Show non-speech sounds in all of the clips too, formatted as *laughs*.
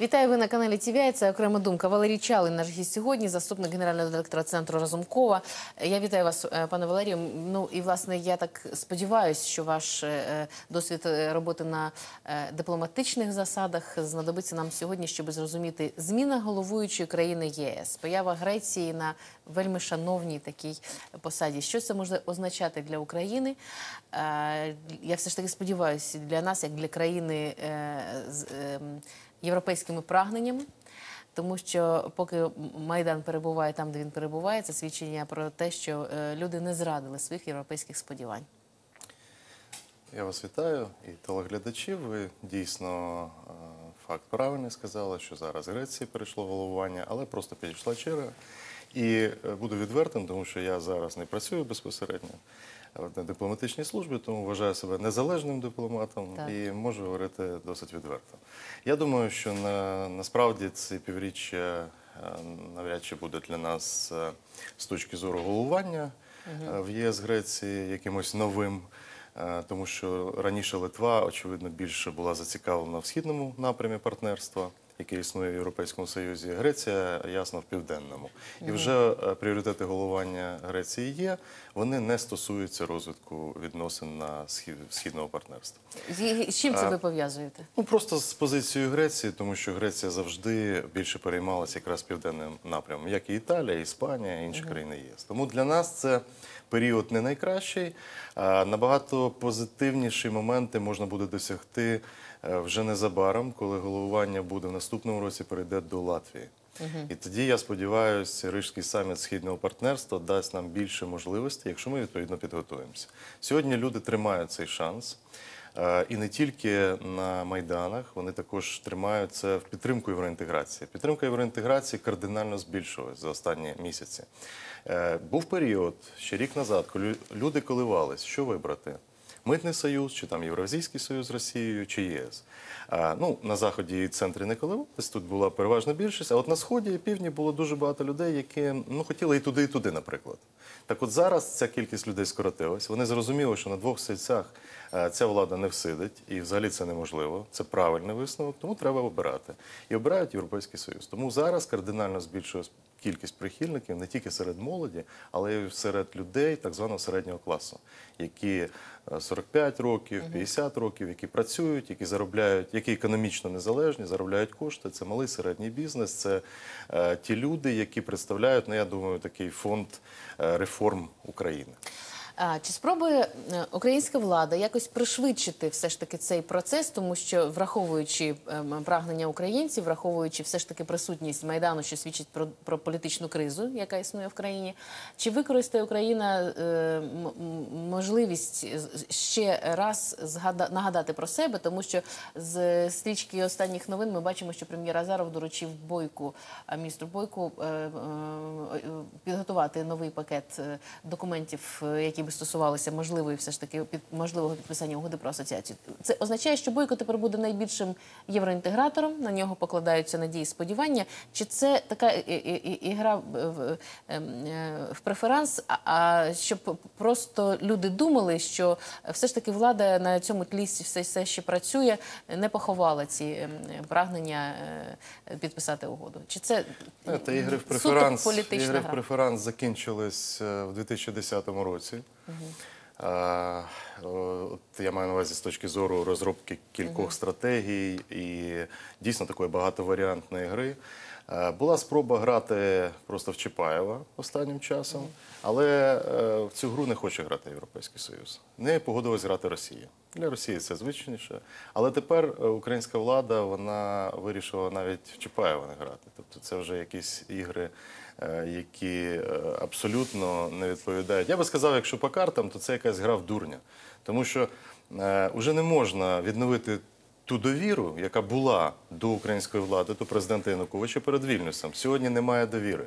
Вітаю ви на каналі ТВІ. Це окрема думка. Валерій Чалий, наш гість сьогодні, заступник генерального директора центру Разумкова. Я вітаю вас, е, пане Валерію. Ну і власне я так сподіваюся, що ваш е, досвід е, роботи на дипломатичних засадах знадобиться нам сьогодні, щоб зрозуміти зміна головуючої країни ЄС, поява Греції на вельми шановній такій посаді. Що це може означати для України? Я все ж таки сподіваюся, для нас, як для країни з ем, європейськими прагненнями. Тому що поки Майдан перебуває там, де він перебуває, це свідчення про те, що е, люди не зрадили своїх європейських сподівань. Я вас вітаю і телеглядачів. Ви дійсно е, факт правильний сказали, що зараз Греції перейшло головування, але просто підійшла черга. І е, буду відвертим, тому що я зараз не працюю безпосередньо дипломатичній службі, тому вважаю себе незалежним дипломатом Так. і можу говорити досить відверто. Я думаю, що на, насправді ці півріччя е, навряд чи буде для нас е, з точки зору головування е, в ЄС Греції якимось новим. Тому що раніше Литва, очевидно, більше була зацікавлена в східному напрямі партнерства, яке існує в Європейському Союзі. Греція, ясно, в південному. І вже е, пріоритети головування Греції є. Вони не стосуються розвитку відносин на східного партнерства. З чим це ви пов'язуєте? Ну просто з позицією Греції, тому що Греція завжди більше переймалася якраз південним напрямом, як і Італія, Іспанія, і інші країни ЄС. Тому для нас це період не найкращий. Набагато позитивніші моменти можна буде досягти е, вже незабаром, коли головування буде в наступному році перейде до Латвії. І тоді я сподіваюся, Рижський саміт східного партнерства дасть нам більше можливостей, якщо ми відповідно підготуємося. Сьогодні люди тримають цей шанс. Е, І не тільки на майданах, вони також тримають це в підтримку євроінтеграції. Підтримка євроінтеграції кардинально збільшилась за останні місяці. Е, Був період ще рік назад, коли люди коливались, що вибрати. Митний союз, чи там Євразійський союз з Росією, чи ЄС. А, ну, на заході і центрі не коливались, тут була переважна більшість. А от на сході і півдні було дуже багато людей, які ну хотіли і туди, і туди, наприклад. Так, от зараз ця кількість людей скоротилась. Вони зрозуміли, що на двох сельцях е, ця влада не всидить, і взагалі це неможливо. Це правильний висновок, тому треба обирати. І обирають Європейський Союз. Тому зараз кардинально збільшилась кількість прихильників не тільки серед молоді, але й серед людей так званого середнього класу, які е, 45 років, 50 років, які працюють, які заробляють, які економічно незалежні, заробляють кошти. Це малий середній бізнес, це е, ті люди, які представляють, ну я думаю, такий фонд е, реформ України. Чи спробує е, українська влада якось пришвидшити все ж таки цей процес, тому що враховуючи ем, прагнення українців, враховуючи все ж таки присутність майдану, що свідчить про, про політичну кризу, яка існує в країні, чи використає Україна е, можливість ще раз згада- нагадати про себе, тому що з стрічки останніх новин ми бачимо, що прем'єр Азаров доручив бойку міністру бойку е, е, е, підготувати новий пакет е, документів, е, які би стосувалися можливої все ж таки під можливого підписання угоди про асоціацію. Це означає, що бойко тепер буде найбільшим євроінтегратором. На нього покладаються надії, і сподівання. Чи це така і- і- і- ігра в, в, ем, е, в преферанс? А, а щоб просто люди думали, що все ж таки влада на цьому тлі все, все ще працює, не поховала ці ем, прагнення е, підписати угоду? Чи це Знаєте, ігри в преферанс, ігри в преферанс закінчились е, в 2010 році. От я маю на увазі з точки зору розробки кількох стратегій і дійсно такої багатоваріантної гри. Е, Була спроба грати просто в Чапаєва останнім часом, але е, в цю гру не хоче грати Європейський Союз. Не погодилась грати Росія. Для Росії це звичніше. Але тепер е, українська влада вона вирішила навіть в Чапаєва не грати. Тобто це вже якісь ігри, е, які е, абсолютно не відповідають. Я би сказав, якщо по картам, то це якась гра в дурня. Тому що е, вже не можна відновити ту довіру, яка була до української влади, до президента Януковича перед Вільнюсом. Сьогодні немає довіри.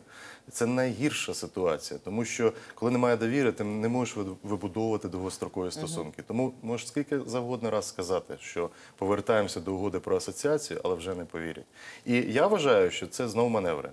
Це найгірша ситуація, тому що коли немає довіри, ти не можеш вибудовувати довгострокові стосунки. Тому можеш скільки завгодно раз сказати, що повертаємося до угоди про асоціацію, але вже не повірять. І я вважаю, що це знову маневри.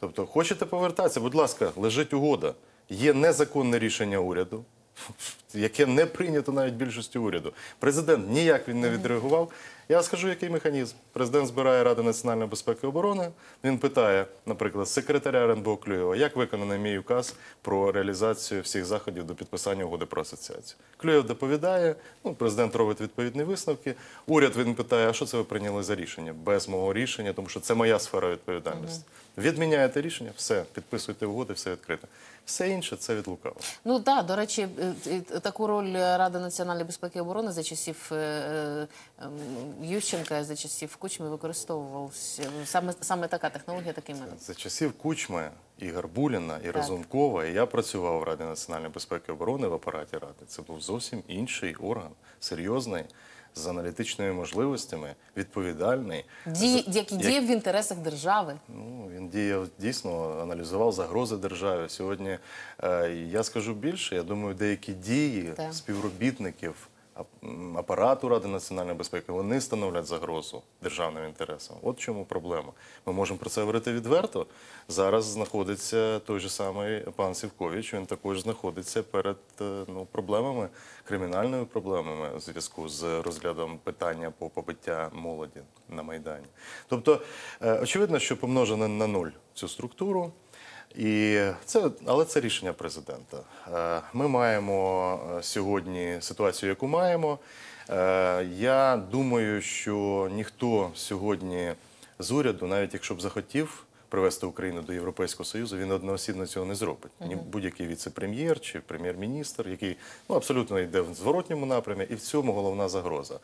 Тобто, хочете повертатися, будь ласка, лежить угода. Є незаконне рішення уряду, *laughs* яке не прийнято навіть більшості уряду. Президент ніяк він не відреагував. Я скажу, який механізм. Президент збирає Раду національної безпеки і оборони. Він питає, наприклад, секретаря РНБО Клюєва, як виконаний мій указ про реалізацію всіх заходів до підписання угоди про асоціацію. Клюєв доповідає, ну, президент робить відповідні висновки. Уряд він питає, а що це ви прийняли за рішення? Без мого рішення, тому що це моя сфера відповідальності. Відміняєте рішення, все, підписуйте угоди, все відкрите. Все інше це від лукавого. Ну так, до речі, е, е, таку роль Ради національної безпеки і оборони за часів е, Ющенка, за часів Кучми використовувався саме саме така технологія, такий метод. За часів Кучми і Гарбуліна, і Разумкова, і я працював в Раді національної безпеки і оборони в апараті Ради. Це був зовсім інший орган, серйозний, з аналітичними можливостями, відповідальний. Дії, З- які як- діє в інтересах держави. Ну, він діяв дійсно, аналізував загрози державі. Сьогодні е, я скажу більше. Я думаю, деякі дії Так. співробітників апарату Ради національної безпеки вони становлять загрозу державним інтересам. От чому проблема. Ми можемо про це говорити відверто. Зараз знаходиться той же самий пан Сівкович. Він також знаходиться перед е, ну, проблемами, кримінальними проблемами у зв'язку з розглядом питання по побиття молоді на майдані. Тобто, е, очевидно, що помножено на нуль цю структуру. І це, але це рішення президента. Е, Ми маємо е, сьогодні ситуацію, яку маємо. Е, Я думаю, що ніхто сьогодні з уряду, навіть якщо б захотів привести Україну до Європейського Союзу, він одноосібно цього не зробить. Ні будь-який віце-прем'єр чи прем'єр-міністр, який ну, абсолютно йде в зворотньому напрямі, і в цьому головна загроза.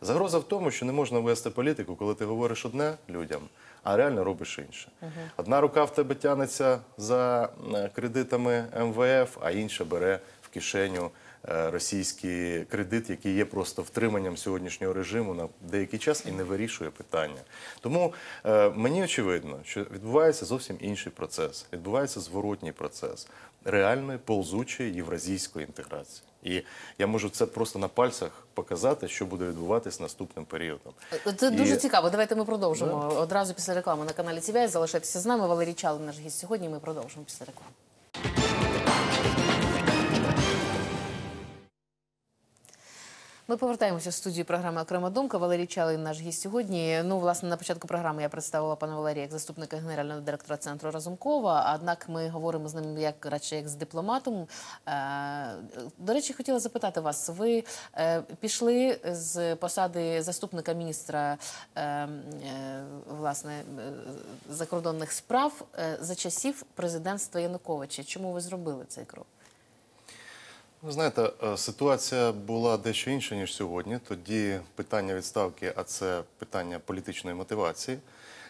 Загроза в тому, що не можна вести політику, коли ти говориш одне людям, а реально робиш інше. Одна рука в тебе тягнеться за е, кредитами МВФ, а інша бере в кишеню е, російський кредит, який є просто втриманням сьогоднішнього режиму на деякий час і не вирішує питання. Тому е, мені очевидно, що відбувається зовсім інший процес. Відбувається зворотній процес реальної ползучої євразійської інтеграції. І я можу це просто на пальцях показати, що буде відбуватись наступним періодом. Це дуже цікаво. Давайте ми продовжимо одразу після реклами на каналі ТВ. Залишайтеся з нами. Валерій Чалин, наш гість сьогодні. Ми продовжимо після реклами. Ми повертаємося в студію програми Окрема думка. Валерій Чалин, наш гість сьогодні. Ну, власне, на початку програми я представила пана Валерія як заступника генерального директора центру Разумкова. Однак ми говоримо з ним як радше як з дипломатом. Е, До речі, хотіла запитати вас. Ви е, пішли з посади заступника міністра е, власне закордонних справ за часів президентства Януковича. Чому ви зробили цей крок? Ви знаєте, е, ситуація була дещо інша, ніж сьогодні. Тоді питання відставки, а це питання політичної мотивації.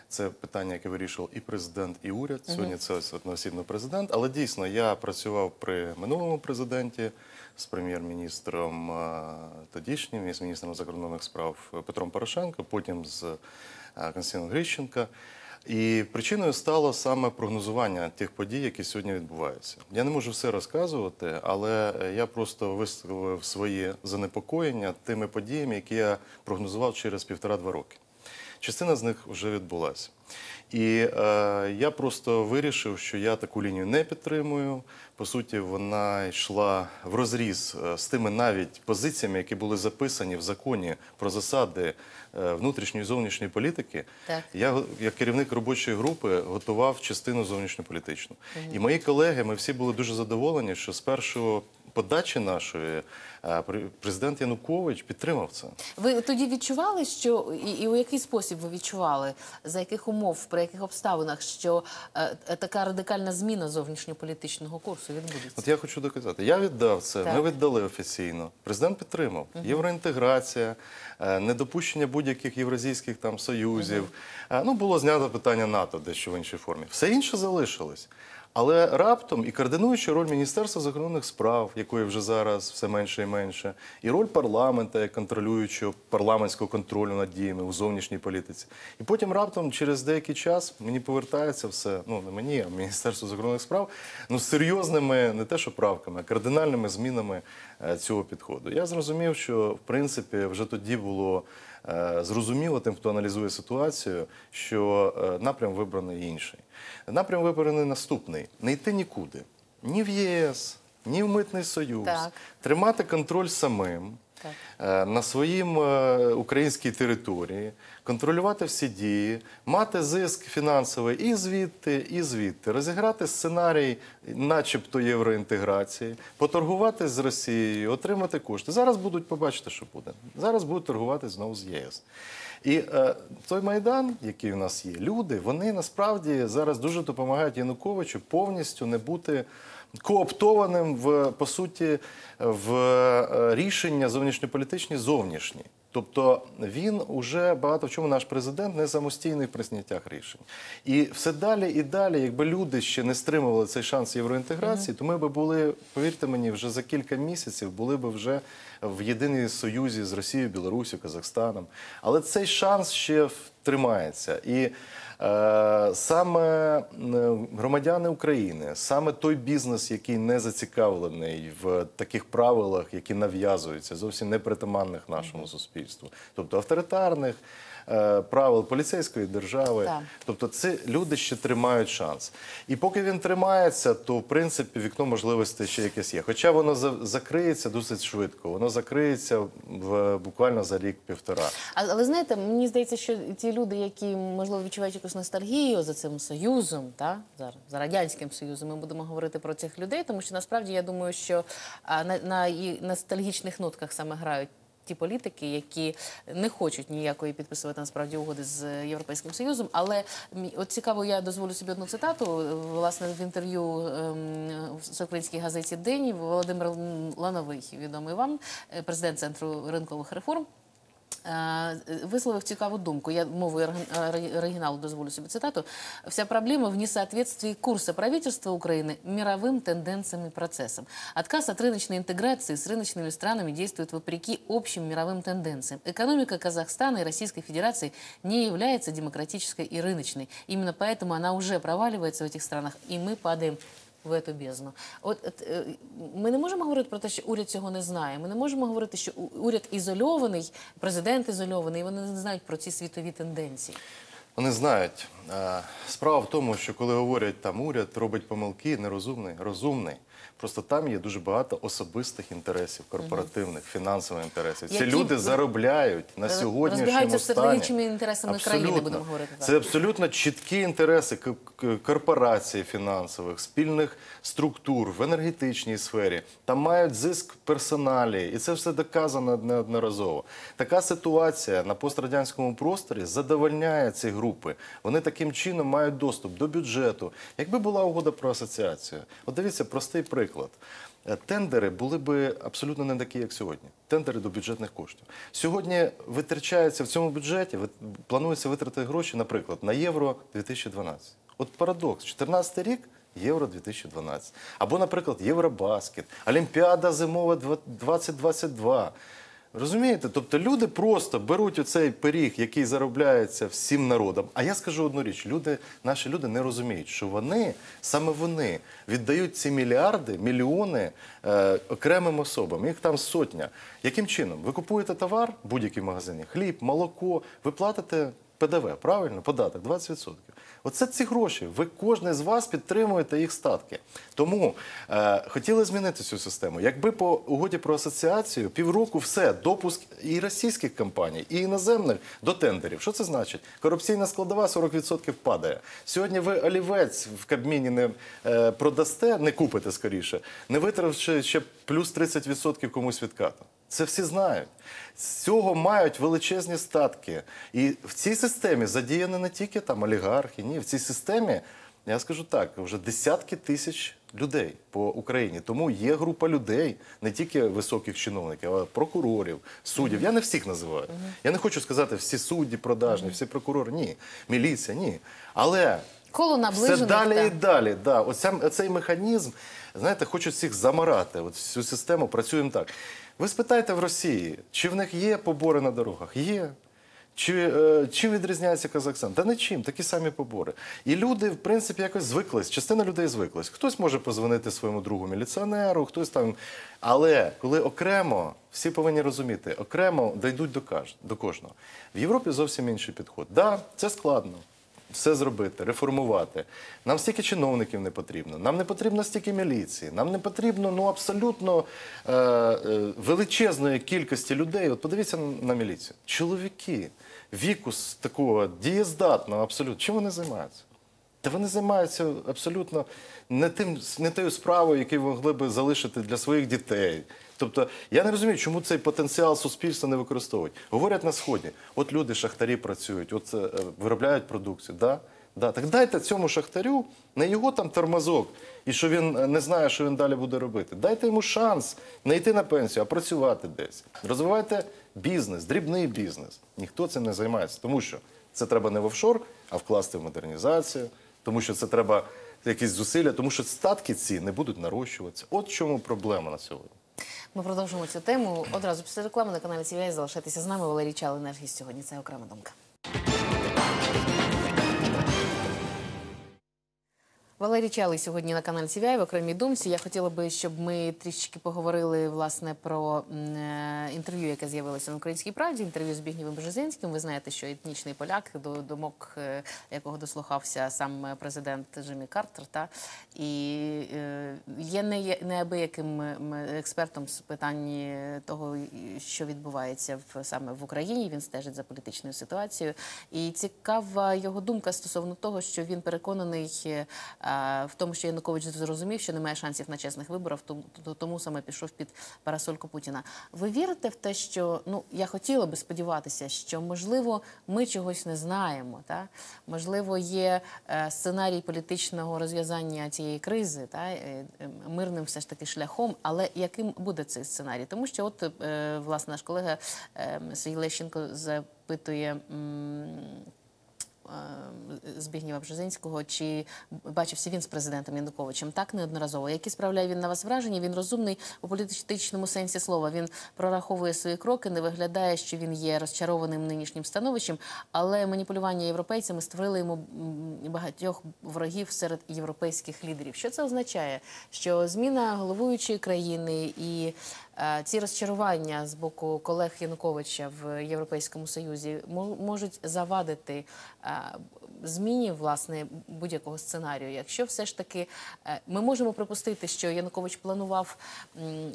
Це питання, яке вирішував і президент, і уряд. Сьогодні це одноосібно президент. Але дійсно я працював при минулому президенті з прем'єр-міністром е, тодішнім і з міністром закордонних справ Петром Порошенко, потім з е, Константином Грищенка. І причиною стало саме прогнозування тих подій, які сьогодні відбуваються. Я не можу все розказувати, але е, я просто висловив своє занепокоєння тими подіями, які я прогнозував через півтора-два роки. Частина з них вже відбулася. І е, я просто вирішив, що я таку лінію не підтримую. По суті, вона йшла в розріз е, з тими навіть позиціями, які були записані в законі про засади е, внутрішньої і зовнішньої політики. Так. Я як керівник робочої групи готував частину зовнішньополітичну. І мої колеги, ми всі були дуже задоволені, що з першого подачі нашої е, президент Янукович підтримав це. Ви тоді відчували, що і, і у який спосіб ви відчували, за яких умов, при яких обставинах, що е, е, така радикальна зміна зовнішньополітичного курсу відбудеться? От я хочу доказати. Я віддав це. Так. Ми віддали офіційно. Президент підтримав євроінтеграція, е, недопущення будь-яких євразійських там союзів. Е, Ну було знято питання НАТО дещо в іншій формі. Все інше залишилось. Але раптом і координуючи роль Міністерства закордонних справ, якої вже зараз все менше і менше, і роль парламента як контролюючого парламентського контролю над діями у зовнішній політиці. І потім раптом через деякий час мені повертається все, ну не мені, а Міністерству закордонних справ, ну серйозними не те, що правками, а кардинальними змінами е, цього підходу. Я зрозумів, що в принципі вже тоді було. Е, Зрозуміло тим, хто аналізує ситуацію, що е, напрям вибраний інший. Напрям вибраний наступний: не йти нікуди, ні в ЄС, ні в Митний Союз, Так. тримати контроль самим. Е, на своїм е, українській території, контролювати всі дії, мати зиск фінансовий і звідти, і звідти, розіграти сценарій, начебто євроінтеграції, поторгувати з Росією, отримати кошти. Зараз будуть побачити, що буде. Зараз будуть торгувати знову з ЄС. І е, той майдан, який у нас є, люди, вони насправді зараз дуже допомагають Януковичу повністю не бути кооптованим в по суті в е, рішення зовнішньополітичні зовнішні. Тобто він уже багато в чому наш президент не самостійний в прийняттях рішень. І все далі і далі, якби люди ще не стримували цей шанс євроінтеграції, то ми би були, повірте мені, вже за кілька місяців були би вже в єдиній союзі з Росією, Білорусі, Казахстаном. Але цей шанс ще тримається. І Е, Саме е, громадяни України, саме той бізнес, який не зацікавлений в таких правилах, які нав'язуються, зовсім непритаманних нашому суспільству, тобто авторитарних правил поліцейської держави. Так. Тобто, це люди ще тримають шанс. І поки він тримається, то в принципі вікно можливостей ще якесь є. Хоча воно закриється досить швидко, воно закриється в буквально за рік-півтора. Але знаєте, мені здається, що ті люди, які можливо відчувають якусь ностальгію за цим союзом, та за, за радянським союзом, ми будемо говорити про цих людей, тому що насправді я думаю, що а, на, на ностальгічних нотках саме грають. Ті політики, які не хочуть ніякої підписувати насправді угоди з Європейським Союзом. Але от цікаво, я дозволю собі одну цитату. Е, Власне, в інтерв'ю ем, в всеукраїнській газеті День Володимир Лановий, відомий вам, е, президент центру ринкових реформ. Е, висловив цікаву думку. Я мовою оригін- ори- оригіналу дозволю собі цитату. Вся проблема в несоответствии курса правительства Украины мировым тенденциям и процессам. Отказ от рыночной интеграции с рыночными странами действует вопреки общим мировым тенденциям. Экономика Казахстана и Российской Федерации не является демократической и рыночной. Именно поэтому она уже проваливается в этих странах, и мы падаем в эту бездну. От, от е, ми не можемо говорити про те, що уряд цього не знає. Ми не можемо говорити, що уряд ізольований, президент ізольований, і вони не знають про ці світові тенденції. Вони знають. Справа в тому, що коли говорять там уряд робить помилки, нерозумний, розумний. Просто там є дуже багато особистих інтересів, корпоративних, фінансових інтересів. Ці Які люди заробляють на сьогоднішньому стані. стратегічними інтересами країни, будемо говорити так. Це абсолютно чіткі інтереси корпорацій фінансових, спільних структур в енергетичній сфері. Там мають зиск персоналі, і це все доказано неодноразово. Така ситуація на пострадянському просторі задовольняє ці групи. Вони таким чином мають доступ до бюджету. Якби була угода про асоціацію, от дивіться, простий приклад. Е, Тендери були би абсолютно не такі, як сьогодні. Тендери до бюджетних коштів. Сьогодні витрачається в цьому бюджеті, планується витратити гроші, наприклад, на євро 2012. От парадокс, 14 рік. Євро 2012. Або, наприклад, Євробаскет, Олімпіада зимова два- 2022. Розумієте? Тобто люди просто беруть оцей пиріг, який заробляється всім народом. А я скажу одну річ: люди, наші люди не розуміють, що вони, саме вони, віддають ці мільярди, мільйони е, окремим особам. Їх там сотня. Яким чином? Ви купуєте товар в будь-якій магазині, хліб, молоко, ви платите ПДВ, правильно? Податок 20%. Оце ці гроші. Ви кожен з вас підтримуєте їх статки. Тому е, хотіли змінити цю систему. Якби по угоді про асоціацію півроку все, допуск і російських компаній, і іноземних до тендерів. Що це значить? Корупційна складова 40% падає. Сьогодні ви олівець в Кабміні не е, продасте, не купите скоріше, не витративши ще плюс 30% комусь відкату. Це всі знають. З цього мають величезні статки. І в цій системі задіяні не тільки там олігархи, ні, в цій системі, я скажу так, вже десятки тисяч людей по Україні. Тому є група людей, не тільки високих чиновників, а прокурорів, суддів. Я не всіх називаю. Я не хочу сказати всі судді продажні, всі прокурори. Ні, міліція, ні. Але Коло наближених. все далі та. і далі. Да. Оця, оцей механізм, знаєте, хочуть всіх замарати. От всю систему працюємо так. Ви спитайте в Росії, чи в них є побори на дорогах? Є. Чи, е, чим відрізняється Казахстан? Та нічим, такі самі побори. І люди, в принципі, якось звиклись. Частина людей звиклась. Хтось може позвонити своєму другу міліціонеру, хтось там. Але коли окремо, всі повинні розуміти, окремо дійдуть до, каж... до кожного. В Європі зовсім інший підход. Так, да, це складно. Все зробити, реформувати. Нам стільки чиновників не потрібно, нам не потрібно стільки міліції, нам не потрібно ну абсолютно е, е, величезної кількості людей. От подивіться на, міліцію. Чоловіки віку такого дієздатного, абсолютно. Чим вони займаються? Та вони займаються абсолютно не тим, не тою справою, яку могли би залишити для своїх дітей. Тобто я не розумію, чому цей потенціал суспільства не використовують. Говорять на сході, от люди, шахтарі працюють, от е, виробляють продукцію. Да? Да. Так дайте цьому шахтарю не його там тормозок, і що він е, не знає, що він далі буде робити. Дайте йому шанс не йти на пенсію, а працювати десь. Розвивайте бізнес, дрібний бізнес. Ніхто цим не займається, тому що це треба не в офшор, а вкласти в модернізацію, тому що це треба якісь зусилля, тому що статки ці не будуть нарощуватися. От чому проблема на сьогодні. Ми продовжимо цю тему одразу після реклами на каналі CVI. Залишайтеся з нами. Валерій Чалий, наш гість сьогодні. Це окрема думка. Валерій Чалий сьогодні на каналі CVI в окремій думці. Я хотіла би, щоб ми трішечки поговорили власне про е, інтерв'ю, яке з'явилося на українській правді. Інтерв'ю з Бігнєвим Бжезинським. Ви знаєте, що етнічний поляк, до думок е, якого дослухався сам е, президент Джиммі Картер, та і є не неабияким експертом з питань того, що відбувається в саме в Україні. Він стежить за політичною ситуацією. І цікава його думка стосовно того, що він переконаний в тому, що Янукович зрозумів, що немає шансів на чесних виборах, тому, саме пішов під парасольку Путіна. Ви вірите в те, що ну я хотіла би сподіватися, що можливо ми чогось не знаємо, та можливо є е, сценарій політичного розв'язання цієї кризи, та е, е, мирним все ж таки шляхом, але яким буде цей сценарій? Тому що, от власне, наш колега е, Сергій Лещенко запитує. М, е, Збігнєва Бжезинського, чи бачився він з президентом Януковичем так неодноразово. Які справляє він на вас враження? Він розумний у політичному сенсі слова. Він прораховує свої кроки, не виглядає, що він є розчарованим нинішнім становищем, але маніпулювання європейцями створили йому багатьох ворогів серед європейських лідерів. Що це означає? Що зміна головуючої країни і ці розчарування з боку колег Януковича в Європейському Союзі мо- можуть завадити е, зміні власне будь-якого сценарію. Якщо все ж таки е, ми можемо припустити, що Янукович планував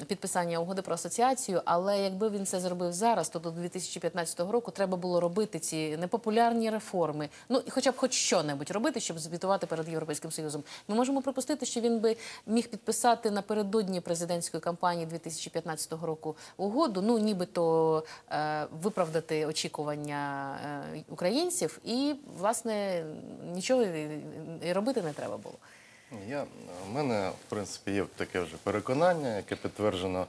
підписання угоди про асоціацію, але якби він це зробив зараз, то до 2015 року треба було робити ці непопулярні реформи. Ну і хоча б хоч що-небудь робити, щоб звітувати перед європейським союзом. Ми можемо припустити, що він би міг підписати напередодні президентської кампанії 2015 року угоду. Ну нібито е, виправдати очікування е, українців, і власне нічого і- робити не треба було. Я, у мене, в принципі, є таке вже переконання, яке підтверджено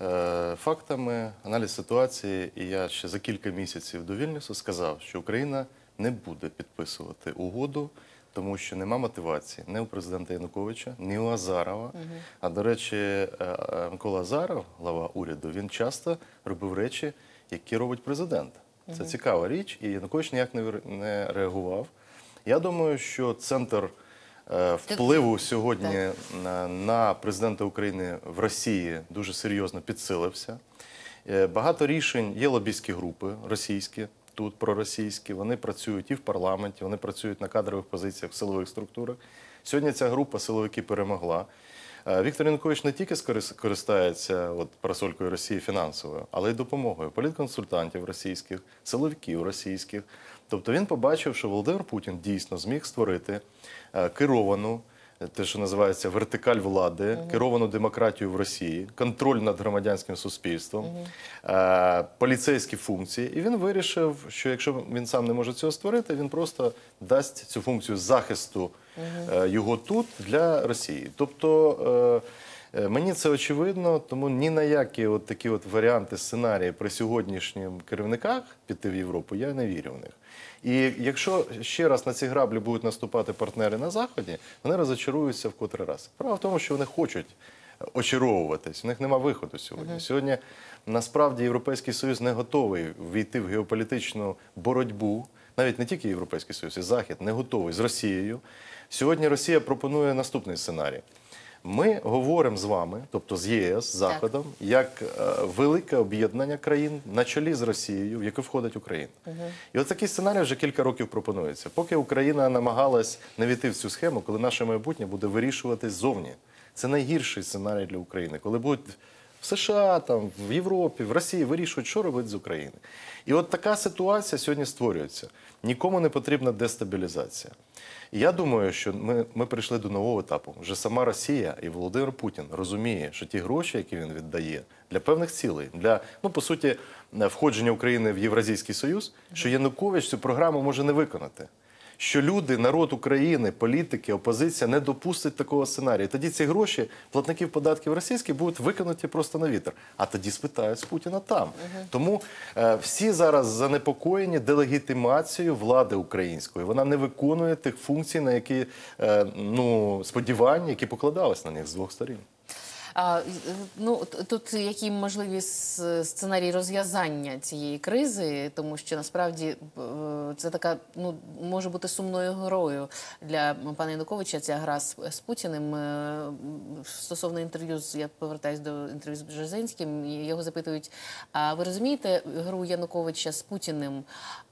е, фактами, аналіз ситуації. І я ще за кілька місяців до Вільнюсу сказав, що Україна не буде підписувати угоду, тому що нема мотивації ні у президента Януковича, ні у Азарова. А до речі, е, е, Микола Азаров, глава уряду, він часто робив речі, які робить президент. Це цікава річ, і Янукович ніяк не реагував. Я думаю, що центр е, впливу сьогодні на, президента України в Росії дуже серйозно підсилився. Е, Багато рішень є лобійські групи російські, тут проросійські. Вони працюють і в парламенті, вони працюють на кадрових позиціях в силових структурах. Сьогодні ця група силовики перемогла. Е, Віктор Янукович не тільки скористається користається от, парасолькою Росії фінансовою, але й допомогою політконсультантів російських, силовиків російських. Тобто він побачив, що Володимир Путін дійсно зміг створити е, керовану, те, що називається вертикаль влади, керовану демократію в Росії, контроль над громадянським суспільством, е, поліцейські функції. І він вирішив, що якщо він сам не може цього створити, він просто дасть цю функцію захисту е, його тут для Росії. Тобто. Е, Мені це очевидно, тому ні на які от такі от варіанти сценарії при сьогоднішніх керівниках піти в Європу, я не вірю в них. І якщо ще раз на ці граблі будуть наступати партнери на Заході, вони розочаруються в котрий раз. Справа в тому, що вони хочуть очаровуватись, у них нема виходу сьогодні. Сьогодні насправді Європейський Союз не готовий війти в геополітичну боротьбу, навіть не тільки Європейський Союз, і Захід не готовий з Росією. Сьогодні Росія пропонує наступний сценарій. Ми говоримо з вами, тобто з ЄС, з Заходом, як е, велике об'єднання країн на чолі з Росією, в яку входить Україна. І от такий сценарій вже кілька років пропонується. Поки Україна намагалась не війти в цю схему, коли наше майбутнє буде вирішуватись зовні. Це найгірший сценарій для України, коли будуть в США, там, в Європі, в Росії вирішують, що робити з України. І от така ситуація сьогодні створюється. Нікому не потрібна дестабілізація. І я думаю, що ми, ми прийшли до нового етапу. Вже сама Росія і Володимир Путін розуміє, що ті гроші, які він віддає для певних цілей, для ну по суті входження України в Євразійський Союз, що Янукович цю програму може не виконати. Що люди, народ України, політики, опозиція не допустять такого сценарію. Тоді ці гроші платників податків російських будуть викинуті просто на вітер. А тоді спитають з Путіна там. Тому е, всі зараз занепокоєні делегітимацією влади української. Вона не виконує тих функцій, на які е, ну сподівання, які покладались на них з двох сторін. А, ну, тут які можливі сценарії розв'язання цієї кризи, тому що насправді е, це така ну може бути сумною грою для пана Януковича. Ця гра з, з Путіним. Е, Стосовно інтерв'ю з я повертаюсь до інтерв'ю з Бжезинським. Його запитують: а ви розумієте гру Януковича з Путіним?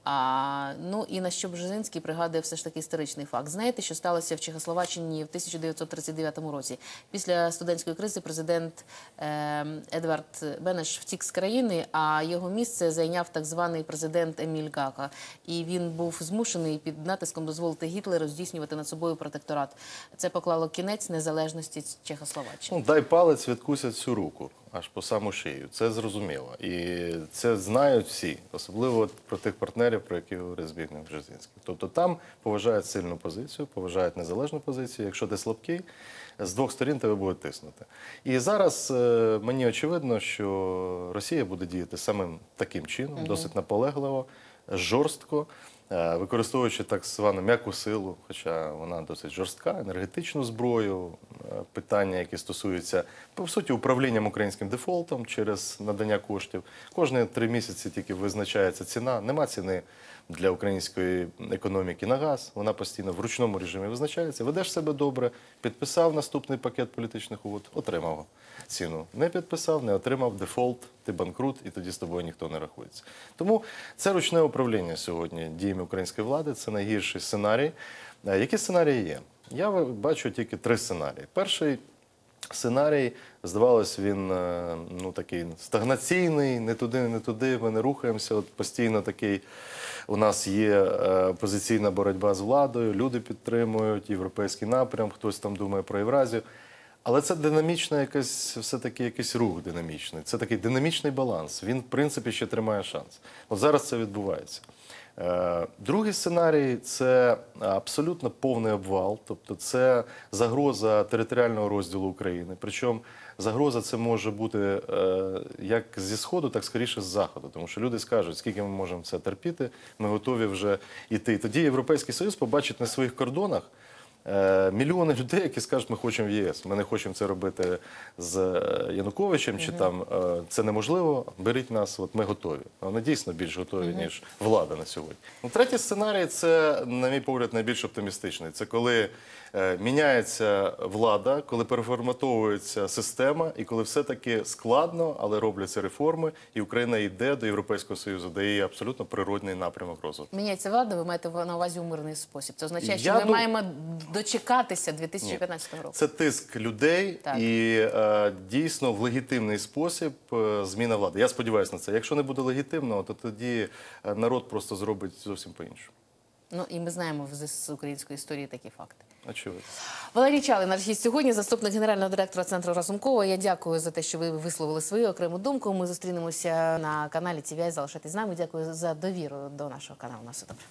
А ну і на що Бжезинський пригадує все ж таки історичний факт. Знаєте, що сталося в Чехословаччині в 1939 році? Після студентської кризи президент е, Едвард Бенеш втік з країни, а його місце зайняв так званий президент Еміль Гака. І він був змушений під натиском дозволити Гітлеру здійснювати над собою протекторат. Це поклало кінець незалежності Чехословаччини. Ну, дай палець відкусять цю руку, аж по саму шию. Це зрозуміло. І це знають всі, особливо про тих партнерів, про яких говорив Збігнев Бжезинський. Тобто там поважають сильну позицію, поважають незалежну позицію. Якщо ти слабкий, з двох сторін тебе будуть тиснути. І зараз е, мені очевидно, що Росія буде діяти самим таким чином, досить наполегливо, жорстко. Е, Використовуючи так звану м'яку силу, хоча вона досить жорстка, енергетичну зброю, е, питання, які стосуються по суті управлінням українським дефолтом через надання коштів. Кожні три місяці тільки визначається ціна. Нема ціни для української економіки на газ. Вона постійно в ручному режимі визначається. Ведеш себе добре, підписав наступний пакет політичних угод, отримав ціну. Не підписав, не отримав дефолт, ти банкрут, і тоді з тобою ніхто не рахується. Тому це ручне управління сьогодні діями української влади. Це найгірший сценарій. Е, Які сценарії є? Я бачу тільки три сценарії. Перший сценарій, здавалось, він е, ну, такий стагнаційний, не туди, не туди, ми не рухаємося. От постійно такий у нас є е, опозиційна боротьба з владою, люди підтримують європейський напрям, хтось там думає про Євразію. Але це динамічна якась, все-таки якийсь рух динамічний. Це такий динамічний баланс. Він, в принципі, ще тримає шанс. От зараз це відбувається. Е, Другий сценарій це абсолютно повний обвал, тобто це загроза територіального розділу України. Причому загроза це може бути е, як зі сходу, так скоріше з заходу. Тому що люди скажуть, скільки ми можемо це терпіти, ми готові вже йти. Тоді Європейський Союз побачить на своїх кордонах. Е, Мільйони людей, які скажуть, ми хочемо в ЄС. Ми не хочемо це робити з е, Януковичем, чи там е, це неможливо. Беріть нас, от ми готові. Вони дійсно більш готові, ніж влада на сьогодні. Ну, третій сценарій це, на мій погляд, найбільш оптимістичний. Це коли міняється влада, коли переформатовується система, і коли все-таки складно, але робляться реформи, і Україна йде до Європейського Союзу, де є абсолютно природний напрямок розвитку. Міняється влада, ви маєте на увазі у мирний спосіб. Це означає, що Я ми дум- маємо дочекатися 2015 року. Це тиск людей Так. і е, дійсно в легітимний спосіб е, зміна влади. Я сподіваюся на це. Якщо не буде легітимного, то тоді е, народ просто зробить зовсім по-іншому. Ну і ми знаємо з української історії такі факти. Очевидно. Валерій Чалий, наш гість сьогодні, заступник генерального директора центру Разумкова. Я дякую за те, що ви висловили свою окрему думку. Ми зустрінемося на каналі TVI. Залишайтесь з нами. Дякую за довіру до нашого каналу. На все добре.